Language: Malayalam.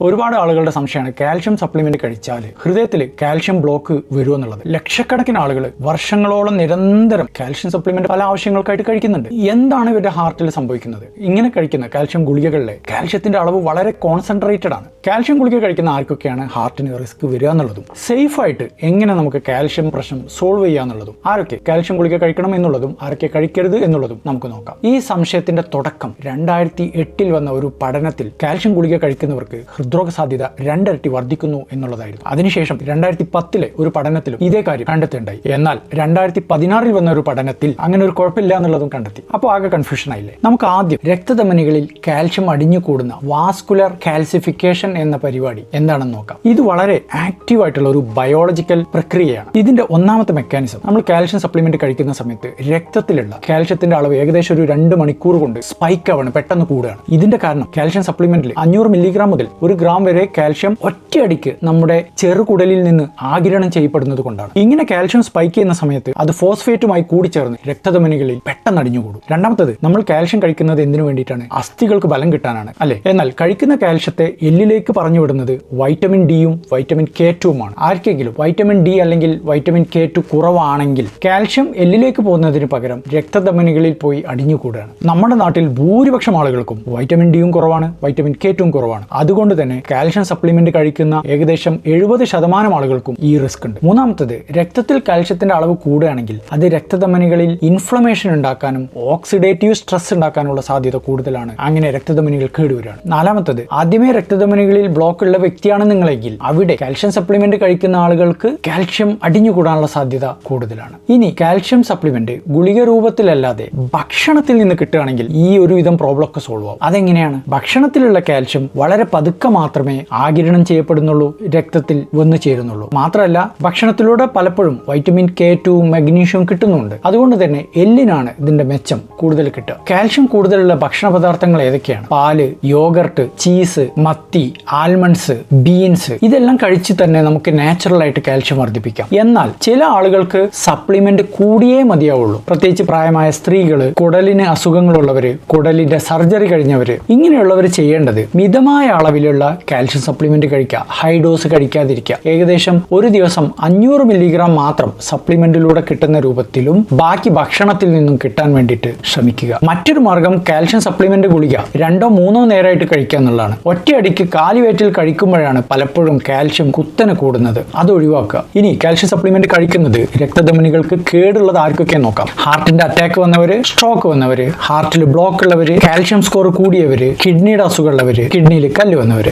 ഒരുപാട് ആളുകളുടെ സംശയമാണ് കാൽഷ്യം സപ്ലിമെന്റ് കഴിച്ചാൽ ഹൃദയത്തിൽ കാൽഷ്യം ബ്ലോക്ക് വരുമെന്നുള്ളത് ലക്ഷക്കണക്കിന് ആളുകൾ വർഷങ്ങളോളം നിരന്തരം കാൽഷ്യം സപ്ലിമെന്റ് പല ആവശ്യങ്ങൾക്കായിട്ട് കഴിക്കുന്നുണ്ട്. എന്താണ് ഇവരുടെ ഹാർട്ടിൽ സംഭവിക്കുന്നത്? ഇങ്ങനെ കഴിക്കുന്ന കാൽഷ്യം ഗുളികകളിലെ കാൽഷ്യത്തിന്റെ അളവ് വളരെ കോൺസെൻട്രേറ്റഡ് ആണ്. കാൽഷ്യം ഗുളിക കഴിക്കുന്ന ആർക്കൊക്കെയാണ് ഹാർട്ടിന് റിസ്ക് വരിക എന്നുള്ളതും സേഫ് ആയിട്ട് എങ്ങനെ നമുക്ക് കാൽഷ്യം പ്രശ്നം സോൾവ് ചെയ്യുക എന്നുള്ളതും ആരൊക്കെ കാൽഷ്യം ഗുളിക കഴിക്കണം എന്നുള്ളതും ആരൊക്കെ കഴിക്കരുത് എന്നുള്ളതും നമുക്ക് നോക്കാം. ഈ സംശയത്തിന്റെ തുടക്കം രണ്ടായിരത്തി എട്ടിൽ വന്ന ഒരു പഠനത്തിൽ കാൽഷ്യം ഗുളിക കഴിക്കുന്നവർക്ക് ഹൃദ്രോഗ സാധ്യത രണ്ടിരട്ടി വർദ്ധിക്കുന്നു എന്നുള്ളതായിരുന്നു. അതിനുശേഷം രണ്ടായിരത്തി പത്തിലെ ഒരു പഠനത്തിലും ഇതേ കാര്യം കണ്ടെത്തുണ്ടായി എന്നാൽ രണ്ടായിരത്തി പതിനാറിൽ വന്ന ഒരു പഠനത്തിൽ അങ്ങനെ ഒരു കുഴപ്പമില്ല എന്നുള്ളതും കണ്ടെത്തി. അപ്പോൾ ആകെ കൺഫ്യൂഷൻ ആയില്ലേ? നമുക്ക് ആദ്യം രക്തധമനികളിൽ കാൽഷ്യം അടിഞ്ഞു കൂടുന്ന വാസ്കുലർ കാൽസിഫിക്കേഷൻ എന്ന പരിപാടി എന്താണെന്ന് നോക്കാം. ഇത് വളരെ ആക്റ്റീവ് ആയിട്ടുള്ള ഒരു ബയോളജിക്കൽ പ്രക്രിയയാണ്. ഇതിന്റെ ഒന്നാമത്തെ മെക്കാനിസം നമ്മൾ കാൽഷ്യം സപ്ലിമെന്റ് കഴിക്കുന്ന സമയത്ത് രക്തത്തിലുള്ള കാൽഷ്യത്തിന്റെ അളവ് ഏകദേശം ഒരു രണ്ട് മണിക്കൂർ കൊണ്ട് സ്പൈക്ക് ആവാണ് പെട്ടെന്ന് കൂടുകയാണ്. ഇതിന്റെ കാരണം കാൽഷ്യം സപ്ലിമെന്റിൽ അഞ്ഞൂറ് മില്ലിഗ്രാം മുതൽ ഒരു ഗ്രാം വരെ കാൽഷ്യം ഒറ്റയടിക്ക് നമ്മുടെ ചെറുകുടലിൽ നിന്ന് ആകിരണം ചെയ്യപ്പെടുന്നത് കൊണ്ടാണ്. ഇങ്ങനെ കാൽഷ്യം സ്പൈക്ക് ചെയ്യുന്ന സമയത്ത് അത് ഫോസ്ഫേറ്റുമായി കൂടിച്ചേർന്ന് രക്തധമനികളിൽ പെട്ടെന്ന് അടിഞ്ഞുകൂടും. രണ്ടാമത്തത് നമ്മൾ കാൽഷ്യം കഴിക്കുന്നത് എന്തിനു വേണ്ടിയിട്ടാണ്? അസ്ഥികൾക്ക് ബലം കിട്ടാനാണ്. അല്ലെ? എന്നാൽ കഴിക്കുന്ന കാൽഷ്യത്തെ എല്ലിലേക്ക് പറഞ്ഞു വിടുന്നത് വൈറ്റമിൻ ഡിയും വൈറ്റമിൻ കെ ടുവുമാണ് ആർക്കെങ്കിലും വൈറ്റമിൻ ഡി അല്ലെങ്കിൽ വൈറ്റമിൻ കെ ടു കുറവാണെങ്കിൽ കാൽഷ്യം എല്ലിലേക്ക് പോകുന്നതിന് പകരം രക്തധമനികളിൽ പോയി അടിഞ്ഞുകൂടുകയാണ്. നമ്മുടെ നാട്ടിൽ ഭൂരിപക്ഷം ആളുകൾക്കും വൈറ്റമിൻ ഡിയും കുറവാണ് വൈറ്റമിൻ കെ ടുവും കുറവാണ്. അതുകൊണ്ട് തന്നെ കാൽഷ്യം സപ്ലിമെന്റ് കഴിക്കുന്ന ഏകദേശം എഴുപത് ശതമാനം ആളുകൾക്കും ഈ റിസ്ക് ഉണ്ട്. മൂന്നാമത്തത് രക്തത്തിൽ കാൽഷ്യത്തിന്റെ അളവ് കൂടുകയാണെങ്കിൽ അത് രക്തധമനികളിൽ ഇൻഫ്ലമേഷൻ ഉണ്ടാക്കാനും ഓക്സിഡേറ്റീവ് സ്ട്രെസ് ഉണ്ടാക്കാനുള്ള സാധ്യത കൂടുതലാണ്. അങ്ങനെ രക്തധമനികൾ കേടുവരാണ് നാലാമത്തത് ആദ്യമേ രക്തധമനികളിൽ ബ്ലോക്ക് ഉള്ള വ്യക്തിയാണ് നിങ്ങളെങ്കിൽ അവിടെ കാൽഷ്യം സപ്ലിമെന്റ് കഴിക്കുന്ന ആളുകൾക്ക് കാൽഷ്യം അടിഞ്ഞുകൂടാനുള്ള സാധ്യത കൂടുതലാണ്. ഇനി കാൽഷ്യം സപ്ലിമെന്റ് ഗുളിക രൂപത്തിലല്ലാതെ ഭക്ഷണത്തിൽ നിന്ന് കിട്ടുകയാണെങ്കിൽ ഈ ഒരു വിധം പ്രോബ്ലം ഒക്കെ സോൾവ് ആവും. അതെങ്ങനെയാണ്? ഭക്ഷണത്തിലുള്ള കാൽഷ്യം വളരെ പതുക്കെ മാത്രമേ ആകിരണം ചെയ്യപ്പെടുന്നുള്ളൂ രക്തത്തിൽ വന്നു ചേരുന്നുള്ളൂ. മാത്രമല്ല ഭക്ഷണത്തിലൂടെ പലപ്പോഴും വൈറ്റമിൻ കെ ടു മഗ്നീഷ്യവും കിട്ടുന്നുണ്ട്. അതുകൊണ്ട് തന്നെ എല്ലിനാണ് ഇതിന്റെ മെച്ചം കൂടുതൽ കിട്ടുക. കാൽഷ്യം കൂടുതലുള്ള ഭക്ഷണ പദാർത്ഥങ്ങൾ ഏതൊക്കെയാണ്? പാൽ യോഗർട്ട് ചീസ് മത്തി ആൽമണ്ട്സ് ബീൻസ്. ഇതെല്ലാം കഴിച്ച് തന്നെ നമുക്ക് നാച്ചുറൽ ആയിട്ട് കാൽഷ്യം വർദ്ധിപ്പിക്കാം. എന്നാൽ ചില ആളുകൾക്ക് സപ്ലിമെന്റ് കൂടിയേ മതിയാവുള്ളൂ. പ്രത്യേകിച്ച് പ്രായമായ സ്ത്രീകൾ കുടലിന് അസുഖങ്ങളുള്ളവര് കുടലിന്റെ സർജറി കഴിഞ്ഞവര് ഇങ്ങനെയുള്ളവർ ചെയ്യേണ്ടത് മിതമായ അളവിലുള്ള കാൽഷ്യം സപ്ലിമെന്റ് കഴിക്കുക. ഹൈ ഡോസ് കഴിക്കാതിരിക്കുക. ഏകദേശം ഒരു ദിവസം അഞ്ഞൂറ് മില്ലിഗ്രാം മാത്രം സപ്ലിമെന്റിലൂടെ കിട്ടുന്ന രൂപത്തിലും ബാക്കി ഭക്ഷണത്തിൽ നിന്നും കിട്ടാൻ വേണ്ടിയിട്ട് ശ്രമിക്കുക. മറ്റൊരു മാർഗം കാൽഷ്യം സപ്ലിമെന്റ് ഗുളിക രണ്ടോ മൂന്നോ നേരമായിട്ട് കഴിക്കുക എന്നുള്ളതാണ്. ഒറ്റയടിക്ക് കാലിവേറ്റിൽ കഴിക്കുമ്പോഴാണ് പലപ്പോഴും കാൽഷ്യം കുത്തനെ കൂടുന്നത്. അത് ഒഴിവാക്കുക. ഇനി കാൽഷ്യം സപ്ലിമെന്റ് കഴിക്കുന്നത് രക്തധമനികൾക്ക് കേടുള്ളത് ആർക്കൊക്കെ നോക്കാം? ഹാർട്ടിന്റെ അറ്റാക്ക് വന്നവര് സ്ട്രോക്ക് വന്നവര് ഹാർട്ടിൽ ബ്ലോക്ക് ഉള്ളവര് കാൽഷ്യം സ്കോർ കൂടിയവര് കിഡ്നിയുടെ അസുഖമുള്ളവര് കിഡ്നിയിൽ കല്ല് വന്നവര്.